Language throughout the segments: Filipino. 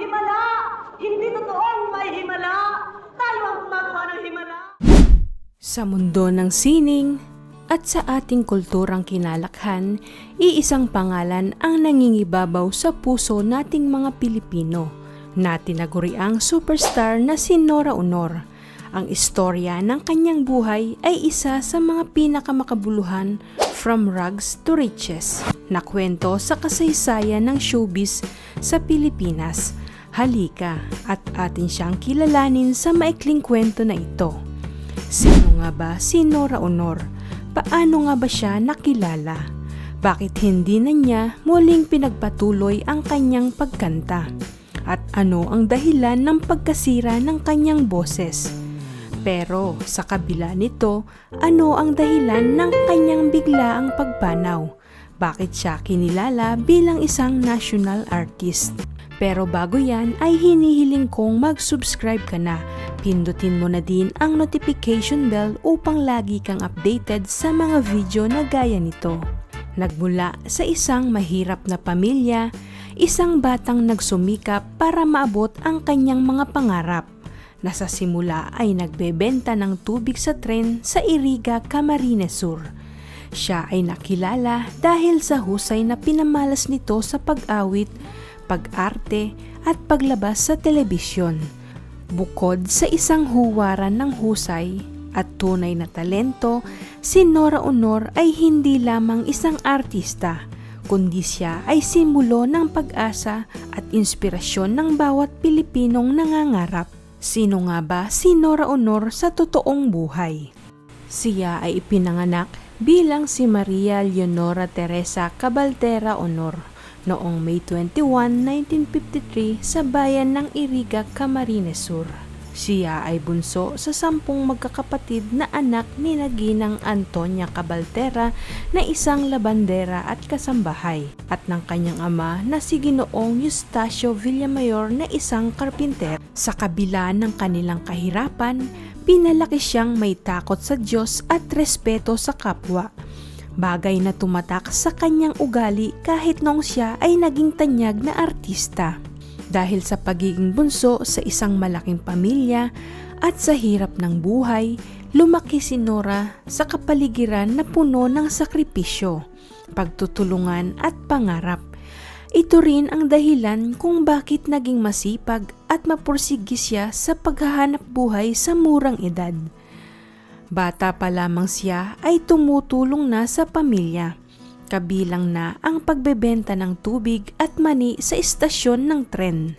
himala! Hindi totoong may himala! Tayo ang gumagawa ng himala! Sa mundo ng sining at sa ating kulturang kinalakhan, iisang pangalan ang nangingibabaw sa puso nating mga Pilipino na tinaguriang superstar na si Nora Honor. Ang istorya ng kanyang buhay ay isa sa mga pinakamakabuluhan from rags to riches na kwento sa kasaysayan ng showbiz sa Pilipinas. Halika at atin siyang kilalanin sa maikling kwento na ito. Sino nga ba si Nora Honor? Paano nga ba siya nakilala? Bakit hindi na niya muling pinagpatuloy ang kanyang pagkanta? At ano ang dahilan ng pagkasira ng kanyang boses? Pero sa kabila nito, ano ang dahilan ng kanyang biglaang pagpanaw? Bakit siya kinilala bilang isang national artist? Pero bago yan ay hinihiling kong mag-subscribe ka na. Pindutin mo na din ang notification bell upang lagi kang updated sa mga video na gaya nito. Nagmula sa isang mahirap na pamilya, isang batang nagsumikap para maabot ang kanyang mga pangarap na sa simula ay nagbebenta ng tubig sa tren sa Iriga, Camarines Sur. Siya ay nakilala dahil sa husay na pinamalas nito sa pag-awit, pag-arte at paglabas sa telebisyon. Bukod sa isang huwaran ng husay at tunay na talento, si Nora Honor ay hindi lamang isang artista, kundi siya ay simbolo ng pag-asa at inspirasyon ng bawat Pilipinong nangangarap. Sino nga ba si Nora Honor sa totoong buhay? Siya ay ipinanganak bilang si Maria Leonora Teresa Cabaltera Honor noong May 21, 1953 sa bayan ng Iriga, Camarines Sur. Siya ay bunso sa sampung magkakapatid na anak ni Naginang Antonia Cabaltera na isang labandera at kasambahay at ng kanyang ama na si Ginoong Eustacio Villamayor na isang karpinter. Sa kabila ng kanilang kahirapan, pinalaki siyang may takot sa Diyos at respeto sa kapwa. Bagay na tumatak sa kanyang ugali kahit noong siya ay naging tanyag na artista. Dahil sa pagiging bunso sa isang malaking pamilya at sa hirap ng buhay, lumaki si Nora sa kapaligiran na puno ng sakripisyo, pagtutulungan at pangarap. Ito rin ang dahilan kung bakit naging masipag at mapursigi siya sa paghahanap buhay sa murang edad. Bata pa lamang siya ay tumutulong na sa pamilya. Kabilang na ang pagbebenta ng tubig at mani sa istasyon ng tren.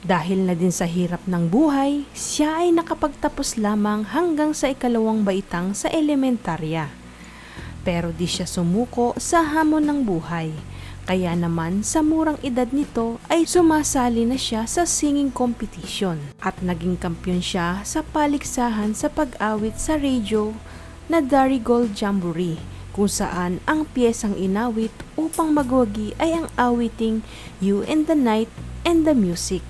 Dahil na din sa hirap ng buhay, siya ay nakapagtapos lamang hanggang sa ikalawang baitang sa elementarya. Pero di siya sumuko sa hamon ng buhay. Kaya naman sa murang edad nito ay sumasali na siya sa singing competition at naging kampiyon siya sa paligsahan sa pag-awit sa radio na Darigold Jamboree kung saan ang piyesang inawit upang magwagi ay ang awiting You and the Night and the Music.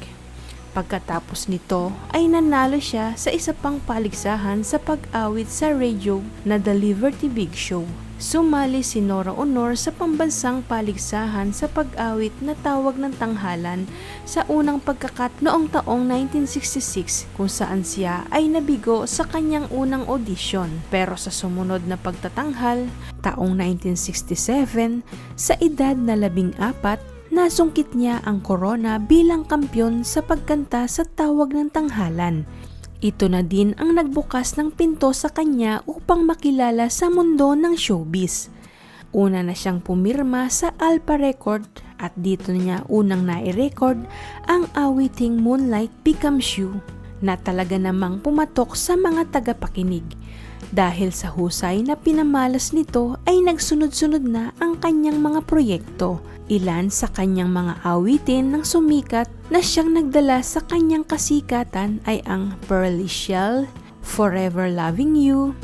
Pagkatapos nito ay nanalo siya sa isa pang paligsahan sa pag-awit sa radio na The Liberty Big Show. Sumali si Nora Honor sa pambansang paligsahan sa pag-awit na tawag ng tanghalan sa unang pagkakat noong taong 1966 kung saan siya ay nabigo sa kanyang unang audition. Pero sa sumunod na pagtatanghal, taong 1967, sa edad na labing apat, nasungkit niya ang corona bilang kampyon sa pagkanta sa tawag ng tanghalan. Ito na din ang nagbukas ng pinto sa kanya upang makilala sa mundo ng showbiz. Una na siyang pumirma sa Alpha Record at dito niya unang nai-record ang awiting Moonlight Becomes You na talaga namang pumatok sa mga tagapakinig. Dahil sa husay na pinamalas nito ay nagsunod-sunod na ang kanyang mga proyekto. Ilan sa kanyang mga awitin ng sumikat na siyang nagdala sa kanyang kasikatan ay ang Pearly Shell, Forever Loving You,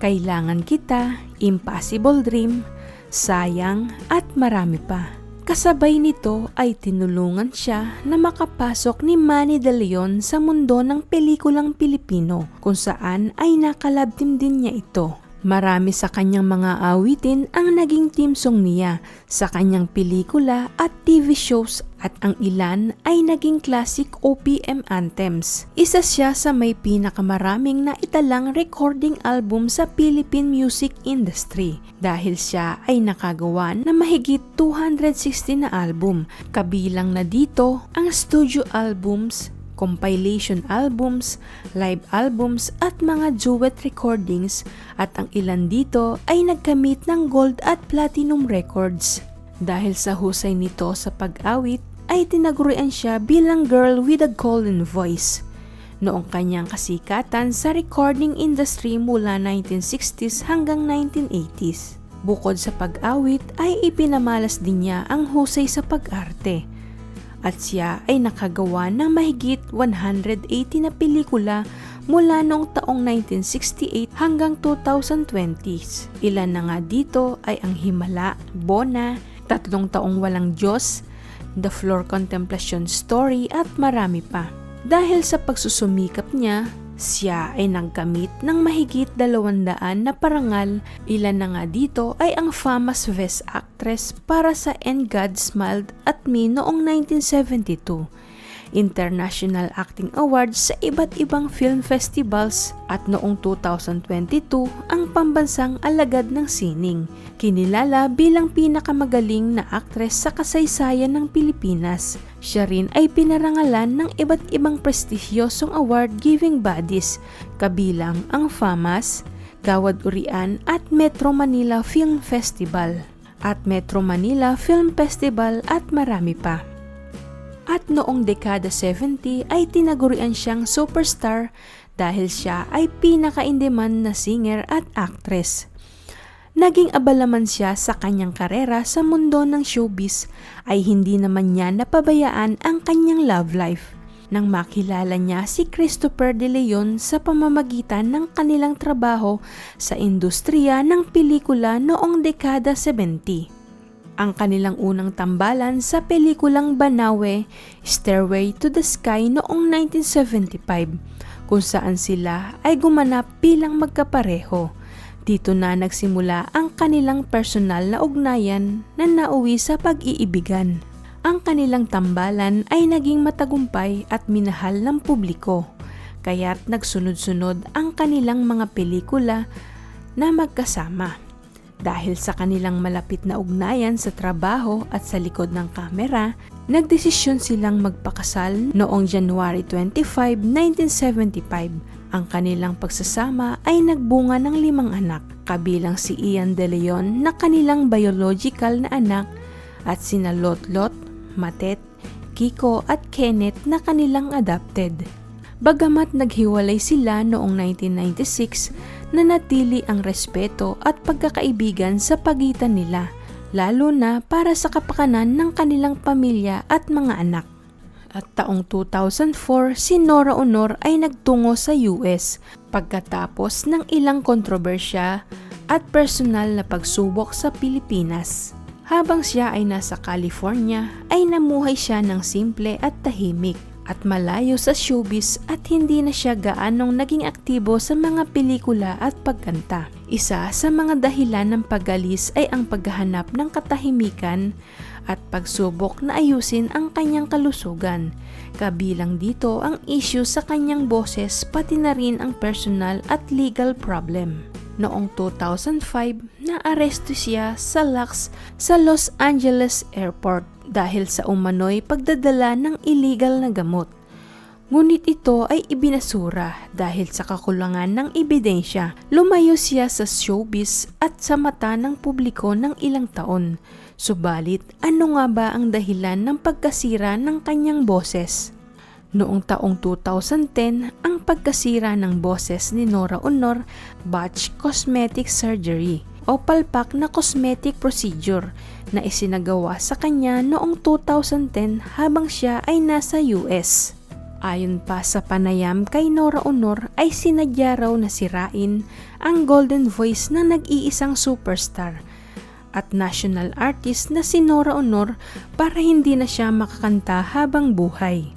Kailangan Kita, Impossible Dream, Sayang at marami pa. Kasabay nito ay tinulungan siya na makapasok ni Manny De Leon sa mundo ng pelikulang Pilipino kung saan ay nakalabdim din niya ito. Marami sa kanyang mga awitin ang naging team song niya sa kanyang pelikula at TV shows at ang ilan ay naging classic OPM anthems. Isa siya sa may pinakamaraming na italang recording album sa Philippine music industry dahil siya ay nakagawa na mahigit 260 na album. Kabilang na dito ang studio albums, compilation albums, live albums at mga duet recordings at ang ilan dito ay nagkamit ng gold at platinum records. Dahil sa husay nito sa pag-awit ay tinagurian siya bilang girl with a golden voice. Noong kanyang kasikatan sa recording industry mula 1960s hanggang 1980s. Bukod sa pag-awit ay ipinamalas din niya ang husay sa pag-arte at siya ay nakagawa ng mahigit 180 na pelikula mula noong taong 1968 hanggang 2020s. Ilan na nga dito ay ang Himala, Bona, Tatlong Taong Walang Diyos, The Floor Contemplation Story at marami pa. Dahil sa pagsusumikap niya, siya ay nagkamit ng mahigit dalawandaan na parangal. Ilan na nga dito ay ang famous Best Actress para sa And God Smiled at Me noong 1972. International Acting Awards sa iba't ibang film festivals at noong 2022 ang pambansang alagad ng sining. Kinilala bilang pinakamagaling na aktres sa kasaysayan ng Pilipinas. Siya rin ay pinarangalan ng iba't ibang prestigyosong award-giving bodies, kabilang ang FAMAS, Gawad Urian at Metro Manila Film Festival at Metro Manila Film Festival at marami pa at noong dekada 70 ay tinagurian siyang superstar dahil siya ay pinaka-in-demand na singer at actress. Naging abala man siya sa kanyang karera sa mundo ng showbiz ay hindi naman niya napabayaan ang kanyang love life nang makilala niya si Christopher De Leon sa pamamagitan ng kanilang trabaho sa industriya ng pelikula noong dekada 70 ang kanilang unang tambalan sa pelikulang Banawe, Stairway to the Sky noong 1975, kung saan sila ay gumanap bilang magkapareho. Dito na nagsimula ang kanilang personal na ugnayan na nauwi sa pag-iibigan. Ang kanilang tambalan ay naging matagumpay at minahal ng publiko, kaya't nagsunod-sunod ang kanilang mga pelikula na magkasama. Dahil sa kanilang malapit na ugnayan sa trabaho at sa likod ng kamera, nagdesisyon silang magpakasal noong January 25, 1975. Ang kanilang pagsasama ay nagbunga ng limang anak, kabilang si Ian De Leon na kanilang biological na anak at sina Lotlot, Matet, Kiko at Kenneth na kanilang adopted. Bagamat naghiwalay sila noong 1996, nanatili ang respeto at pagkakaibigan sa pagitan nila, lalo na para sa kapakanan ng kanilang pamilya at mga anak. At taong 2004, si Nora Honor ay nagtungo sa US pagkatapos ng ilang kontrobersya at personal na pagsubok sa Pilipinas. Habang siya ay nasa California, ay namuhay siya ng simple at tahimik at malayo sa showbiz at hindi na siya gaanong naging aktibo sa mga pelikula at pagkanta. Isa sa mga dahilan ng pagalis ay ang paghahanap ng katahimikan at pagsubok na ayusin ang kanyang kalusugan. Kabilang dito ang issue sa kanyang boses pati na rin ang personal at legal problem. Noong 2005, naaresto siya sa LAX sa Los Angeles Airport dahil sa umano'y pagdadala ng illegal na gamot. Ngunit ito ay ibinasura dahil sa kakulangan ng ebidensya. Lumayo siya sa showbiz at sa mata ng publiko ng ilang taon. Subalit, ano nga ba ang dahilan ng pagkasira ng kanyang boses? Noong taong 2010, ang pagkasira ng boses ni Nora Honor Batch Cosmetic Surgery o palpak na cosmetic procedure na isinagawa sa kanya noong 2010 habang siya ay nasa US. Ayon pa sa panayam kay Nora Honor ay sinadya raw na sirain ang golden voice ng nag-iisang superstar at national artist na si Nora Honor para hindi na siya makakanta habang buhay.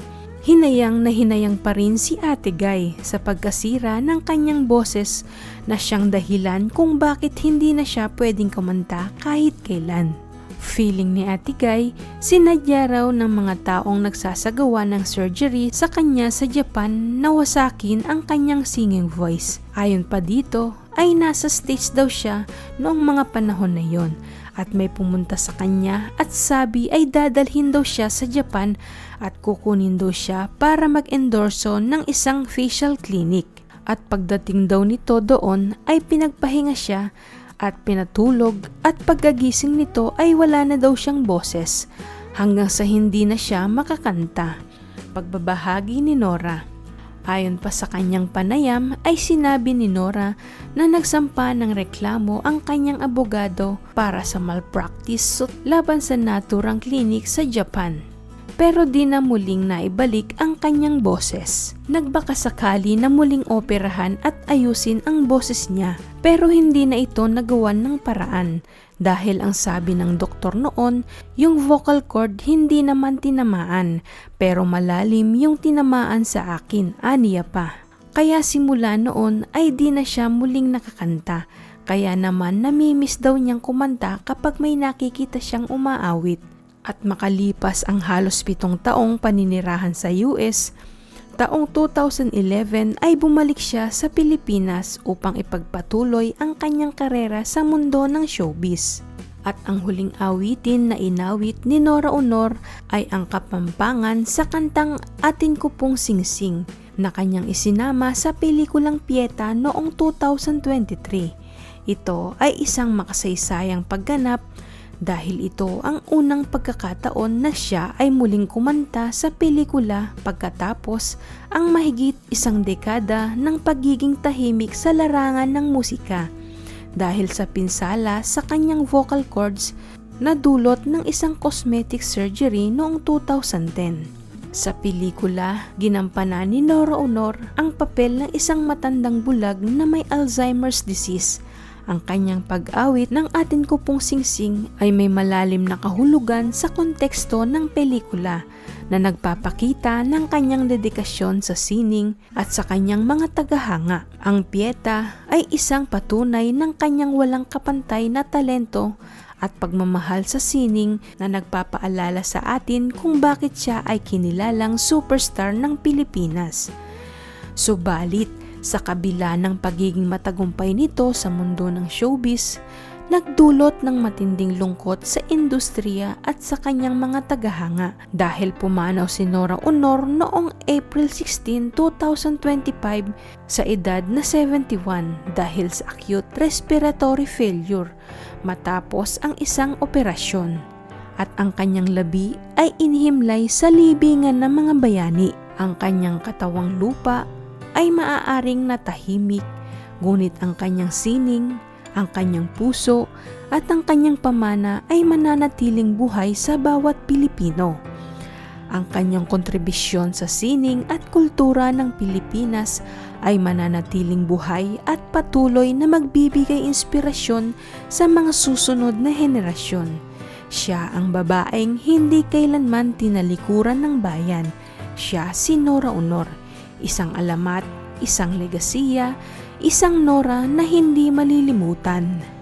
Hinayang na hinayang pa rin si Ate Guy sa pagkasira ng kanyang boses na siyang dahilan kung bakit hindi na siya pwedeng kumanta kahit kailan. Feeling ni Ate Guy, sinadya raw ng mga taong nagsasagawa ng surgery sa kanya sa Japan na wasakin ang kanyang singing voice. Ayon pa dito, ay nasa stage daw siya noong mga panahon na yon at may pumunta sa kanya at sabi ay dadalhin daw siya sa Japan at kukunin daw siya para mag-endorso ng isang facial clinic. At pagdating daw nito doon ay pinagpahinga siya at pinatulog at pagkagising nito ay wala na daw siyang boses hanggang sa hindi na siya makakanta. Pagbabahagi ni Nora. Ayon pa sa kanyang panayam ay sinabi ni Nora na nagsampa ng reklamo ang kanyang abogado para sa malpractice suit laban sa naturang clinic sa Japan. Pero di na muling naibalik ang kanyang boses. Nagbaka sakali na muling operahan at ayusin ang boses niya pero hindi na ito nagawan ng paraan dahil ang sabi ng doktor noon, yung vocal cord hindi naman tinamaan pero malalim yung tinamaan sa akin, aniya pa. Kaya simula noon ay di na siya muling nakakanta. Kaya naman namimiss daw niyang kumanta kapag may nakikita siyang umaawit. At makalipas ang halos pitong taong paninirahan sa US, taong 2011 ay bumalik siya sa Pilipinas upang ipagpatuloy ang kanyang karera sa mundo ng showbiz. At ang huling awitin na inawit ni Nora Honor ay ang kapampangan sa kantang Atin Ko Pong Singsing na kanyang isinama sa pelikulang Pieta noong 2023. Ito ay isang makasaysayang pagganap dahil ito ang unang pagkakataon na siya ay muling kumanta sa pelikula pagkatapos ang mahigit isang dekada ng pagiging tahimik sa larangan ng musika dahil sa pinsala sa kanyang vocal cords na dulot ng isang cosmetic surgery noong 2010. Sa pelikula, ginampanan ni Nora Honor ang papel ng isang matandang bulag na may Alzheimer's disease ang kanyang pag-awit ng atin ko pong singsing ay may malalim na kahulugan sa konteksto ng pelikula na nagpapakita ng kanyang dedikasyon sa sining at sa kanyang mga tagahanga. Ang Pieta ay isang patunay ng kanyang walang kapantay na talento at pagmamahal sa sining na nagpapaalala sa atin kung bakit siya ay kinilalang superstar ng Pilipinas. Subalit, sa kabila ng pagiging matagumpay nito sa mundo ng showbiz, nagdulot ng matinding lungkot sa industriya at sa kanyang mga tagahanga dahil pumanaw si Nora Honor noong April 16, 2025 sa edad na 71 dahil sa acute respiratory failure matapos ang isang operasyon. At ang kanyang labi ay inihimlay sa libingan ng mga bayani. Ang kanyang katawang lupa ay maaaring natahimik, ngunit ang kanyang sining, ang kanyang puso at ang kanyang pamana ay mananatiling buhay sa bawat Pilipino. Ang kanyang kontribusyon sa sining at kultura ng Pilipinas ay mananatiling buhay at patuloy na magbibigay inspirasyon sa mga susunod na henerasyon. Siya ang babaeng hindi kailanman tinalikuran ng bayan. Siya si Nora Honor isang alamat, isang legasiya, isang nora na hindi malilimutan.